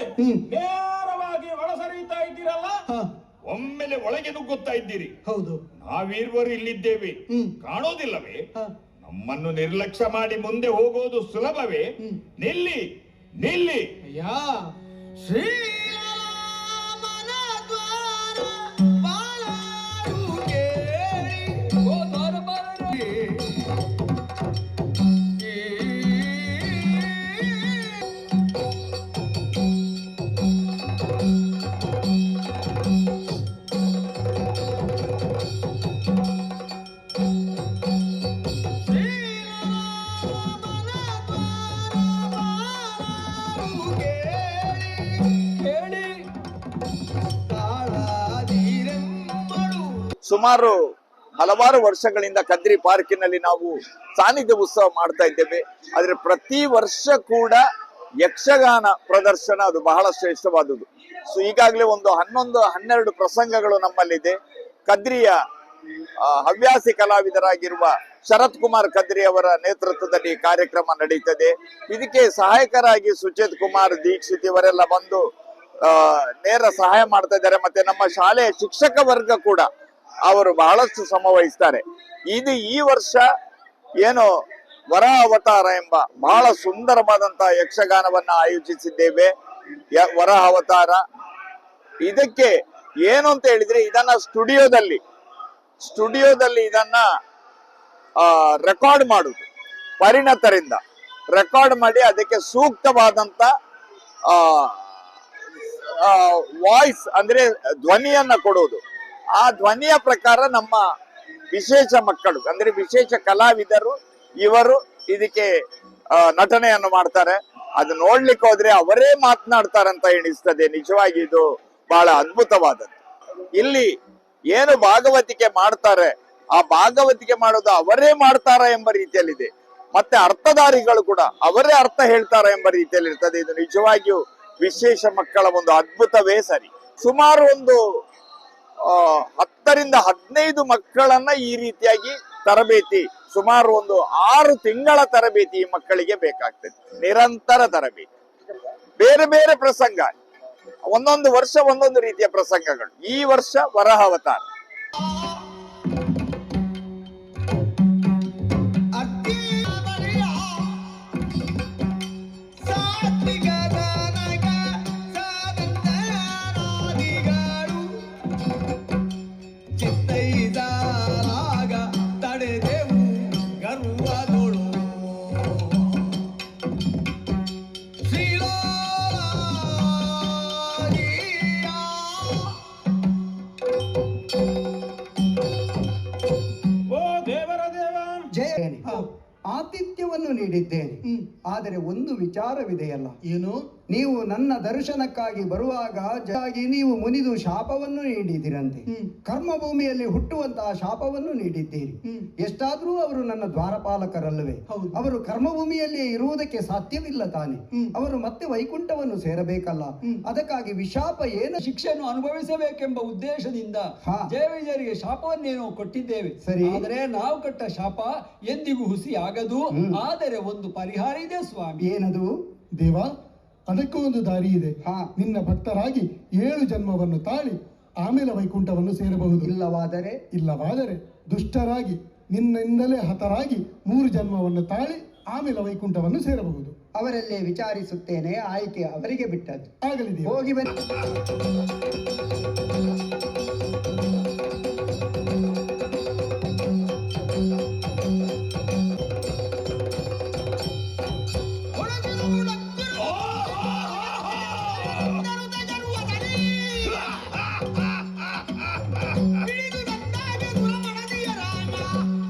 ನಡುವೆ ನೇರವಾಗಿ ಒಳಸರಿತಾ ಇದ್ದೀರಲ್ಲ? ಒಮ್ಮೆಲೆ ಒಳಗೆ ನುಗ್ಗುತ್ತಾ ಇದ್ದೀರಿ. ಹೌದು. ನಾವೀರ್ವರು ಇಲ್ಲಿದ್ದೇವೆ. ಕಾಣೋದಿಲ್ಲವೇ? ನಮ್ಮನ್ನು ನಿರ್ಲಕ್ಷ್ಯ ಮಾಡಿ ಮುಂದೆ ಹೋಗೋದು ಸುಲಭವೇ? ನಿಲ್ಲಿ ನಿಲ್ಲಿ. ಅಯ್ಯ. ಶ್ರೀ ಸುಮಾರು ಹಲವಾರು ವರ್ಷಗಳಿಂದ ಕದ್ರಿ ಪಾರ್ಕಿನಲ್ಲಿ ನಾವು ಸಾನ್ನಿಧ್ಯ ಉತ್ಸವ ಮಾಡ್ತಾ ಇದ್ದೇವೆ. ಆದ್ರೆ ಪ್ರತಿ ವರ್ಷ ಕೂಡ ಯಕ್ಷಗಾನ ಪ್ರದರ್ಶನ ಅದು ಬಹಳ ಶ್ರೇಷ್ಠವಾದುದು ಸೊ ಈಗಾಗಲೇ ಒಂದು ಹನ್ನೊಂದು, ಹನ್ನೆರಡು ಪ್ರಸಂಗಗಳು ನಮ್ಮಲ್ಲಿದೆ. ಕದ್ರಿಯ ಹವ್ಯಾಸಿ ಕಲಾವಿದರಾಗಿರುವ ಶರತ್ ಕುಮಾರ್ ಕದ್ರಿ ಅವರ ನೇತೃತ್ವದಲ್ಲಿ ಕಾರ್ಯಕ್ರಮ ನಡೀತದೆ. ಇದಕ್ಕೆ ಸಹಾಯಕರಾಗಿ ಸುಚೇತ್ ಕುಮಾರ್, ದೀಕ್ಷಿತ್ ಇವರೆಲ್ಲ ಬಂದು ನೇರ ಸಹಾಯ ಮಾಡ್ತಾ ಇದ್ದಾರೆ. ಮತ್ತೆ ನಮ್ಮ ಶಾಲೆಯ ಶಿಕ್ಷಕ ವರ್ಗ ಕೂಡ ಅವರು ಬಹಳಷ್ಟು ಶ್ರಮ ವಹಿಸ್ತಾರೆ. ಇದು ಈ ವರ್ಷ ಏನು ವರ ಅವತಾರ ಎಂಬ ಬಹಳ ಸುಂದರವಾದಂತಹ ಯಕ್ಷಗಾನವನ್ನ ಆಯೋಜಿಸಿದ್ದೇವೆ. ವರ ಅವತಾರ. ಇದಕ್ಕೆ ಏನು ಅಂತ ಹೇಳಿದ್ರೆ ಇದನ್ನ ಸ್ಟುಡಿಯೋದಲ್ಲಿ ಸ್ಟುಡಿಯೋದಲ್ಲಿ ಇದನ್ನ ರೆಕಾರ್ಡ್ ಮಾಡುದು. ಪರಿಣತರಿಂದ ರೆಕಾರ್ಡ್ ಮಾಡಿ ಅದಕ್ಕೆ ಸೂಕ್ತವಾದಂತ ವಾಯ್ಸ್ ಅಂದ್ರೆ ಧ್ವನಿಯನ್ನ ಕೊಡುವುದು ಆ ಧ್ವನಿಯ ಪ್ರಕಾರ ನಮ್ಮ ವಿಶೇಷ ಮಕ್ಕಳು, ಅಂದ್ರೆ ವಿಶೇಷ ಕಲಾವಿದರು, ಇವರು ಇದಕ್ಕೆ ನಟನೆಯನ್ನು ಮಾಡ್ತಾರೆ. ಅದು ನೋಡ್ಲಿಕ್ಕೆ ಹೋದ್ರೆ ಅವರೇ ಅಂತ ಎಣಿಸ್ತದೆ. ನಿಜವಾಗಿ ಇದು ಬಹಳ ಅದ್ಭುತವಾದದ್ದು. ಇಲ್ಲಿ ಏನು ಭಾಗವತಿಕೆ ಮಾಡ್ತಾರೆ, ಆ ಭಾಗವತಿಕೆ ಮಾಡೋದು ಅವರೇ ಮಾಡ್ತಾರ ಎಂಬ ರೀತಿಯಲ್ಲಿದೆ. ಮತ್ತೆ ಅರ್ಥಧಾರಿಗಳು ಕೂಡ ಅವರೇ ಅರ್ಥ ಹೇಳ್ತಾರ ಎಂಬ ರೀತಿಯಲ್ಲಿ ಇರ್ತದೆ ಇದು ನಿಜವಾಗಿಯೂ ವಿಶೇಷ ಮಕ್ಕಳ ಒಂದು ಅದ್ಭುತವೇ ಸರಿ. ಸುಮಾರು ಒಂದು ಹತ್ತರಿಂದ ಹದಿನೈದು ಮಕ್ಕಳನ್ನ ಈ ರೀತಿಯಾಗಿ ತರಬೇತಿ, ಸುಮಾರು ಒಂದು ಆರು ತಿಂಗಳ ತರಬೇತಿ ಈ ಮಕ್ಕಳಿಗೆ ಬೇಕಾಗ್ತದೆ. ನಿರಂತರ ತರಬೇತಿ. ಬೇರೆ ಬೇರೆ ಪ್ರಸಂಗ, ಒಂದೊಂದು ವರ್ಷ ಒಂದೊಂದು ರೀತಿಯ ಪ್ರಸಂಗಗಳು. ಈ ವರ್ಷ ವರಹ ಅವತಾರ. multi ಆತಿಥ್ಯವನ್ನು ನೀಡಿದ್ದೇನೆ. ಆದರೆ ಒಂದು ವಿಚಾರವಿದೆಯಲ್ಲ. ಏನು? ನೀವು ನನ್ನ ದರ್ಶನಕ್ಕಾಗಿ ಬರುವಾಗ ಜಾಗಿ ನೀವು ಮುನಿದು ಶಾಪವನ್ನು ನೀಡಿದಿರಂತೆ. ಕರ್ಮಭೂಮಿಯಲ್ಲಿ ಹುಟ್ಟುವಂತಹ ಶಾಪವನ್ನು ನೀಡಿದ್ದೀರಿ. ಎಷ್ಟಾದರೂ ಅವರು ನನ್ನ ದ್ವಾರಪಾಲಕರಲ್ಲವೇ. ಅವರು ಕರ್ಮಭೂಮಿಯಲ್ಲಿಯೇ ಇರುವುದಕ್ಕೆ ಸಾಧ್ಯವಿಲ್ಲ ತಾನೆ. ಅವರು ಮತ್ತೆ ವೈಕುಂಠವನ್ನು ಸೇರಬೇಕಲ್ಲ. ಅದಕ್ಕಾಗಿ ವಿಶಾಪ ಏನು? ಶಿಕ್ಷೆಯನ್ನು ಅನುಭವಿಸಬೇಕೆಂಬ ಉದ್ದೇಶದಿಂದ. ಜಯವಿಜಯರಿಗೆ ಶಾಪವನ್ನೇನೋ ಕೊಟ್ಟಿದ್ದೇವೆ. ಸರಿ. ಆದರೆ ನಾವು ಕಟ್ಟ ಶಾಪ ಎಂದಿಗೂ ಹುಸಿ ಆಗದು. ಆದರೆ ಒಂದು ಪರಿಹಾರ ಇದೆ ಸ್ವಾಮಿ. ಏನದು? ದೇವ ಅದಕ್ಕೂ ಒಂದು ದಾರಿ ಇದೆ. ಹಾ. ನಿನ್ನ ಭಕ್ತರಾಗಿ ಏಳು ಜನ್ಮವನ್ನು ತಾಳಿ ಆಮೇಲೆ ವೈಕುಂಠವನ್ನು ಸೇರಬಹುದು. ಇಲ್ಲವಾದರೆ? ಇಲ್ಲವಾದರೆ ದುಷ್ಟರಾಗಿ ನಿನ್ನಿಂದಲೇ ಹತರಾಗಿ ಮೂರು ಜನ್ಮವನ್ನು ತಾಳಿ ಆಮೇಲೆ ವೈಕುಂಠವನ್ನು ಸೇರಬಹುದು. ಅವರಲ್ಲೇ ವಿಚಾರಿಸುತ್ತೇನೆ ಆಯ್ಕೆ ಅವರಿಗೆ ಬಿಟ್ಟದ್ದು. ಆಗಲಿದೆ ಹೋಗಿ ಬನ್ನಿ. Oh.